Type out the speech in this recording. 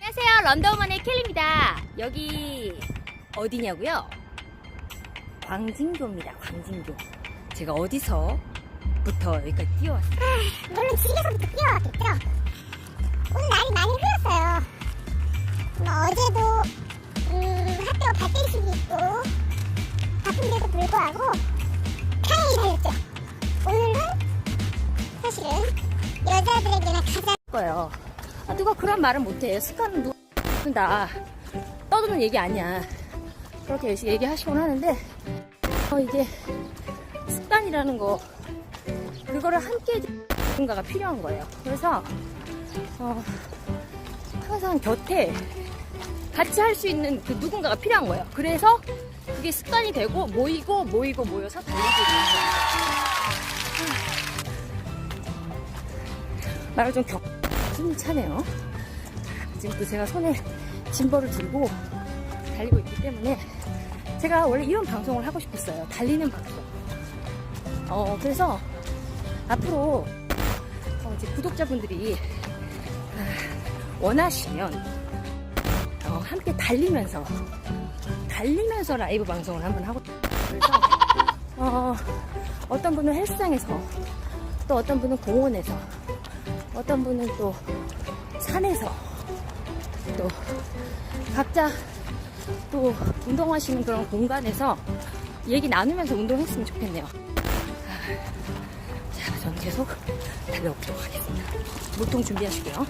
안녕하세요. 런던원의 켈리입니다. 여기 어디냐고요? 광진교입니다. 광진교. 제가 어디서부터 여기까지 뛰어왔어요? 물론 집에서부터 뛰어왔겠죠. 오늘 날이 많이 흐렸어요. 뭐 어제도 음, 학교 발대식이 있고 바쁜데도 불구하고 편히 달렸죠. 오늘은 사실은 여자들에게는 가장 거예요. 아, 누가 그런 말은 못해. 습관은 누가 떠드는 얘기 아니야. 그렇게 얘기하시곤 하는데 어, 이게 습관이라는 거 그거를 함께 누군가가 필요한 거예요. 그래서 어, 항상 곁에 같이 할 수 있는 그 누군가가 필요한 거예요. 그래서 그게 습관이 되고 모이고 모이고 모여서 달리게 되는 거예요. 말을 좀 격, 숨이 차네요. 지금 또 제가 손에 짐벌을 들고 달리고 있기 때문에 제가 원래 이런 방송을 하고 싶었어요. 달리는 방송. 어, 그래서 앞으로 어, 이제 구독자분들이 아, 원하시면 어, 함께 달리면서 달리면서 라이브 방송을 한번 하고 그래서 어, 어떤 분은 헬스장에서 또 어떤 분은 공원에서 어떤 분은 또 산에서 또 각자 또 운동하시는 그런 공간에서 얘기 나누면서 운동했으면 좋겠네요. 자, 저는 계속 달려보도록 하겠습니다. 모통 준비하시고요.